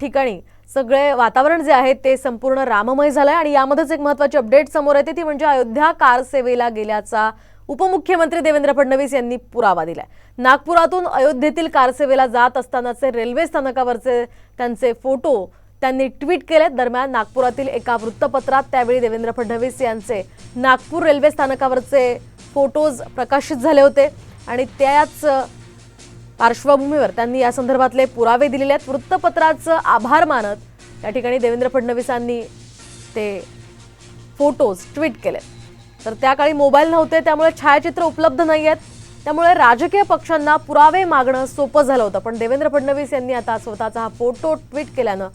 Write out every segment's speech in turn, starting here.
ठिकाणी सगळे वातावरण जे आहे ते संपूर्ण राममय झालंय आणि यामध्येच एक महत्वाची अपडेट समोर येते ती म्हणजे अयोध्या कार सेवेला गेल्याचा उपमुख्यमंत्री देवेंद्र फडणवीस यांनी पुरावा दिलाय. नागपुरातून अयोध्येतील कार सेवेला जात असतानाचे रेल्वे स्थानकावरचे त्यांचे फोटो त्यांनी ट्विट केले दरम्यान नागपुरातील एका वृत्तपत्रात त्यावेळी देवेंद्र फडणवीस यांचे नागपूर रेल्वे स्थानकावरचे फोटोज प्रकाशित झाले होते आणि त्याच पार्श्वभूमीवर त्यांनी या संदर्भातले पुरावे दिलेले आहेत. वृत्तपत्राचं आभार मानत या ठिकाणी देवेंद्र फडणवीसांनी ते फोटोज ट्विट केले तर त्या काळी मोबाईल नव्हते त्यामुळे छायाचित्र उपलब्ध नाही आहेत. त्यामुळे राजकीय पक्षांना पुरावे मागणं सोपं झालं होतं. पण देवेंद्र फडणवीस यांनी आता स्वतःचा हा फोटो ट्विट केल्यानं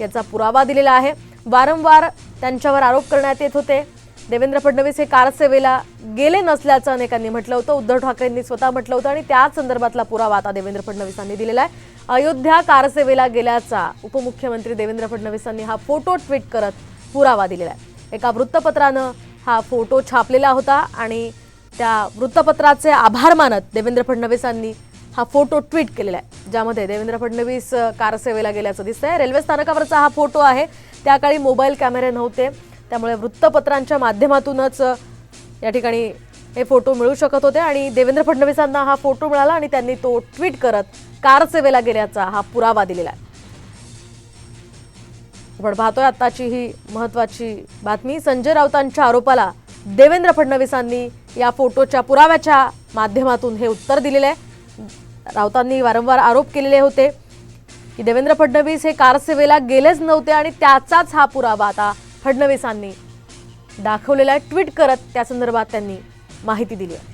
याचा पुरावा दिलेला आहे. वारंवार त्यांच्यावर आरोप करण्यात येत होते. देवेंद्र फडणवीस हे कारसेवेला गेले नसल्याचं अनेकांनी म्हटलं होतं. उद्धव ठाकरेंनी स्वतः म्हटलं होतं आणि त्याच संदर्भातला पुरावा आता देवेंद्र फडणवीसांनी दिलेला आहे. अयोध्या कारसेवेला गेल्याचा उपमुख्यमंत्री देवेंद्र फडणवीसांनी हा फोटो ट्विट करत पुरावा दिलेला आहे. एका वृत्तपत्रानं हा फोटो छापलेला होता आणि त्या वृत्तपत्राचे आभार मानत देवेंद्र फडणवीसांनी हा फोटो ट्विट केलेला आहे. ज्यामध्ये देवेंद्र फडणवीस कारसेवेला गेल्याचं दिसतंय. रेल्वे स्थानकावरचा हा फोटो आहे. त्या काळी मोबाईल कॅमेरे नव्हते. त्यामुळे वृत्तपत्रांच्या माध्यमातूनच या ठिकाणी हे फोटो मिळू शकत होते. आणि देवेंद्र फडणवीसांना हा फोटो मिळाला आणि त्यांनी तो ट्विट करत कार सेवेला गेल्याचा हा पुरावा दिलेला आहे. आपण पाहतोय आताची ही महत्वाची बातमी. संजय राऊतांच्या आरोपाला देवेंद्र फडणवीसांनी या फोटोच्या पुराव्याच्या माध्यमातून हे उत्तर दिलेलं आहे. राऊतांनी वारंवार आरोप केलेले होते की देवेंद्र फडणवीस हे कार सेवेला गेलेच नव्हते आणि त्याचाच हा पुरावा आता फडणवीसांनी दाखवलेला आहे ट्विट करत त्या संदर्भात त्यांनी माहिती दिली आहे.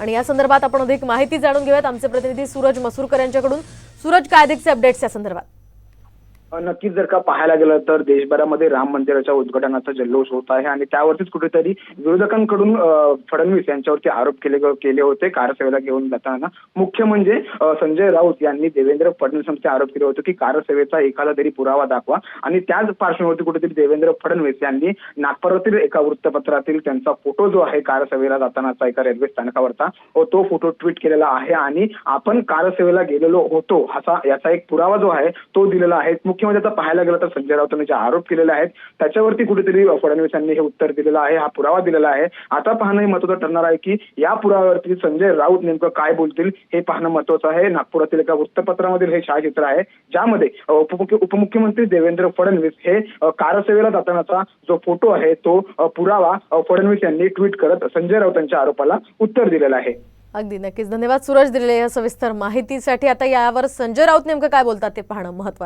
आणि या संदर्भात आपण अधिक माहिती जाणून घेऊयात. आमचे प्रतिनिधी सूरज मसूरकर यांच्याकडून. सूरज काय अधिकचे अपडेट्स या संदर्भात? नक्कीच जर का पाहायला गेलं तर देशभरामध्ये राम मंदिराच्या उद्घाटनाचा जल्लोष होत आहे आणि त्यावरतीच कुठेतरी विरोधकांकडून फडणवीस यांच्यावरती आरोप केले केले होते. कारसेवेला घेऊन जाताना. मुख्य म्हणजे संजय राऊत यांनी देवेंद्र फडणवीसांचे आरोप केले होते की कारसेवेचा एखादा तरी पुरावा दाखवा. आणि त्याच पार्श्वभूमीवरती कुठेतरी देवेंद्र फडणवीस यांनी नागपुरातील एका वृत्तपत्रातील त्यांचा फोटो जो आहे कारसेवेला जातानाचा एका रेल्वे स्थानकावरचा तो फोटो ट्विट केलेला आहे. आणि आपण कारसेवेला गेलेलो होतो असा याचा एक पुरावा जो आहे तो दिलेला आहे. मुख्यमंत्री आता पाहायला गेलं तर संजय राऊतांनी जे आरोप केलेले आहेत त्याच्यावरती कुठेतरी फडणवीसांनी हे उत्तर दिलेलं आहे हा पुरावा दिलेला आहे. आता पाहणं हे महत्वाचं ठरणार आहे की या पुराव्यावरती संजय राऊत नेमकं काय बोलतील हे पाहणं महत्वाचं आहे. नागपुरातील एका वृत्तपत्रामधील हे छायाचित्र आहे ज्यामध्ये उपमुख्यमंत्री देवेंद्र फडणवीस हे कारसेवेला जातानाचा जो फोटो आहे तो पुरावा फडणवीस यांनी ट्विट करत संजय राऊतांच्या आरोपाला उत्तर दिलेलं आहे. अगदी नक्कीच. धन्यवाद सूरज दिलेल्या या सविस्तर माहितीसाठी. आता यावर संजय राऊत नेमकं काय बोलतात ते पाहणं महत्वाचं